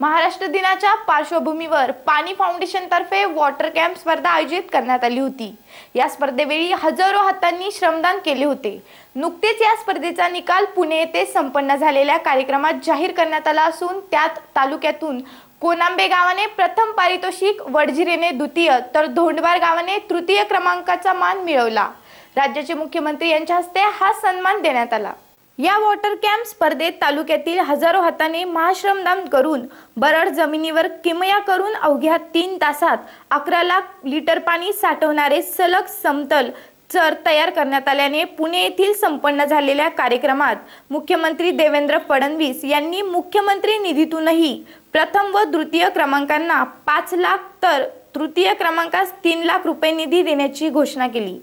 महाराष्ट्र दिनाच्या पार्श्वभूमीवर पाणी फाउंडेशनतर्फे वॉटर कॅम्प स्पर्धा आयोजित करण्यात आली होती. या स्पर्धेवेळी हजारो हातांनी श्रमदान केले होते. नुकतेच या स्पर्धेचा निकाल पुणे येथे संपन्न झालेल्या कार्यक्रमात जाहीर करण्यात आला असून त्यात तालुक्यातून कोनांबे गावाने प्रथम पारितोषिक वडझिरेने द्वितीय तर धोंडबार गावाने तृतीय क्रमांकाचा मान मिळवला. राज्याचे मुख्यमंत्री यांच्या हस्ते हा सन्मान देण्यात आला. या वॉटर कॅम्प स्पर्धेत तालुक्यातील हजारो हाताने महाश्रमदान करून बरड जमिनीवर किमया करून अवघ्या तीन तासात अकरा लाख लिटर पाणी साठवणारे सलग समतल चर तयार करण्यात आल्याने पुणे येथील संपन्न झालेल्या कार्यक्रमात मुख्यमंत्री देवेंद्र फडणवीस यांनी मुख्यमंत्री निधीतूनही प्रथम व द्वितीय क्रमांकांना पाच लाख तर तृतीय क्रमांकास तीन लाख रुपये निधी देण्याची घोषणा केली.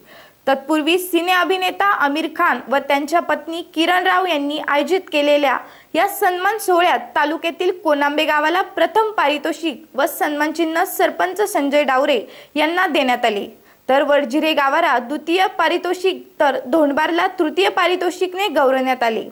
तत्पूर्वी सिने अभिनेता आमिर खान व त्यांच्या पत्नी किरण राव यांनी आयोजित केलेल्या या सन्मान सोहळ्यात तालुक्यातील कोनांबे गावाला प्रथम पारितोषिक व सन्मान चिन्ह सरपंच संजय डावरे यांना देण्यात आले. तर वडजिरे गावाला द्वितीय पारितोषिक तर धोंडबारला तृतीय पारितोषिकने गौरवण्यात आले.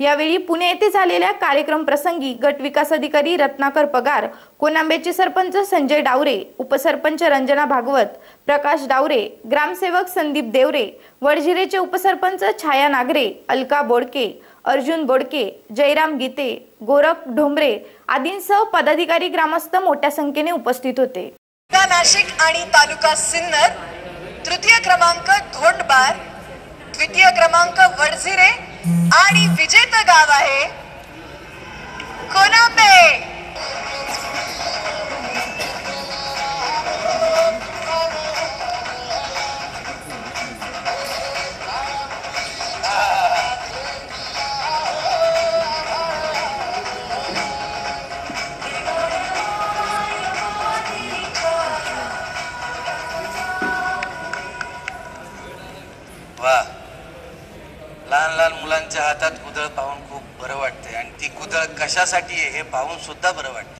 यावेळी पुणे येथे झालेल्या कार्यक्रम प्रसंगी गट विकास अधिकारी रत्नाकर पगार कोनांबेचे सरपंच संजय डावरे उपसरपंच रंजना भागवत प्रकाश डावरे ग्रामसेवक संदीप देवरे वडझिरेचे उपसरपंच छाया नागरे अलका बोडके अर्जुन बोडके जयराम गीते गोरख ढोंबरे आदींसह पदाधिकारी ग्रामस्थ मोठ्या संख्येने उपस्थित होते. नाशिक आणि तालुका सिन्नर तृतीय क्रमांक धोंडबार द्वितीय क्रमांक वडझिरे आणि विजेत गाव आहे कोनांबे वा. लहान लहान मुलांच्या हातात कुदळ पाहून खूप बरं वाटते आणि ती कुदळ कशासाठी आहे हे पाहून सुद्धा बरं वाटते